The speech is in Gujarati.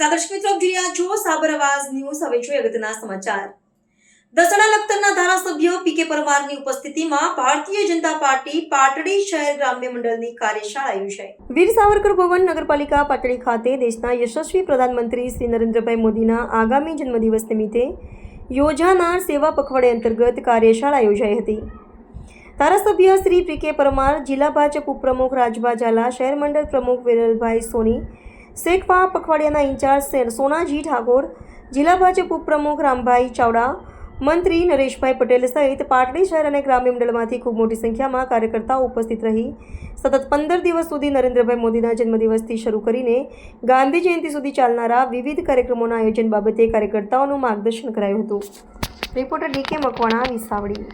દર્શક મિત્રો જોયા છો સાબર અવાજ ન્યૂઝ. હવે જોઈએ અગત્યના સમાચાર. દસણા લખતરના ધારાસભ્ય પી કે પરમારની ઉપસ્થિતિમાં ભારતીય જનતા પાર્ટી પાટડી શહેર ગ્રામ્ય મંડળની કાર્યશાળા યોજાઈ. વીર સાવરકર ભવન નગરપાલિકા પાટડી ખાતે દેશના યશસ્વી પ્રધાનમંત્રી શ્રી નરેન્દ્રભાઈ મોદીના આગામી જન્મદિવસ નિમિત્તે યોજાનાર સેવા પખવાડે અંતર્ગત કાર્યશાળા યોજાઈ હતી. ધારાસભ્ય શ્રી પી કે પરમાર, જિલ્લા ભાજપ ઉપપ્રમુખ રાજભા ઝાલા, શહેર મંડળ પ્રમુખ વિરલભાઈ સોની શેખપા પખવાડિયાના ઇન્ચાર્જ સે- સોનાજી ઠાકોર, જિલ્લા ભાજપ ઉપપ્રમુખ રામભાઈ ચાવડા, મંત્રી નરેશભાઈ પટેલ સહિત પાટડી શહેર અને ગ્રામ્ય મંડળમાંથી ખૂબ મોટી સંખ્યામાં કાર્યકર્તાઓ ઉપસ્થિત રહી. સતત પંદર દિવસ સુધી નરેન્દ્રભાઈ મોદીના જન્મદિવસથી શરૂ કરીને ગાંધી જયંતિ સુધી ચાલનારા વિવિધ કાર્યક્રમોના આયોજન બાબતે કાર્યકર્તાઓનું માર્ગદર્શન કરાયું હતું. રિપોર્ટર ડીકે મકવાણા, વિસાવડી.